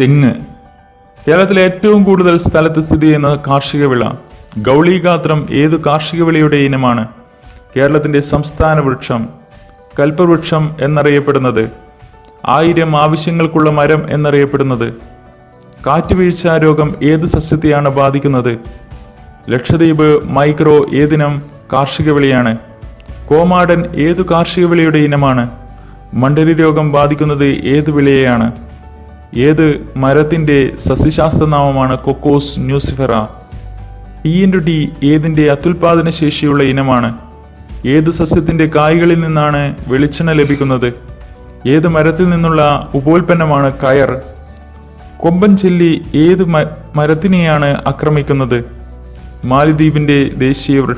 തെങ്ങ്. കേരളത്തിലെ ഏറ്റവും കൂടുതൽ സ്ഥലത്ത് സ്ഥിതി ചെയ്യുന്ന കാർഷിക വിള ഗൗളീഗാത്രം ഏതു കാർഷിക വിളയുടെ ഇനമാണ്? കേരളത്തിന്റെ സംസ്ഥാന വൃക്ഷം കൽപ്പവൃക്ഷം എന്നറിയപ്പെടുന്നത് ആയിരം ആവശ്യങ്ങൾക്കുള്ള മരം എന്നറിയപ്പെടുന്നത് കാറ്റുവീഴ്ച രോഗം ഏത് സസ്യത്തെയാണ് ബാധിക്കുന്നത്? ലക്ഷദ്വീപ് മൈക്രോ ഏതിനം കാർഷിക വിളയാണ്? കോമാടൻ ഏതു കാർഷിക വിളയുടെ ഇനമാണ്? മണ്ഡലി രോഗം ബാധിക്കുന്നത് ഏത് വിളയെയാണ്? ഏത് മരത്തിന്റെ സസ്യശാസ്ത്രനാമമാണ് Cocos nucifera? P into T ഏതിന്റെ അത്യുൽപാദന ശേഷിയുള്ള ഇനമാണ്? ഏത് സസ്യത്തിന്റെ കായ്കളിൽ നിന്നാണ് വെളിച്ചെണ്ണ ലഭിക്കുന്നത്? ഏത് മരത്തിൽ നിന്നുള്ള ഉപോൽപ്പന്നമാണ് കയർ? കൊമ്പൻ ചെല്ലി ഏത് മരത്തിനെയാണ് ആക്രമിക്കുന്നത്? മാലിദ്വീപിന്റെ ദേശീയ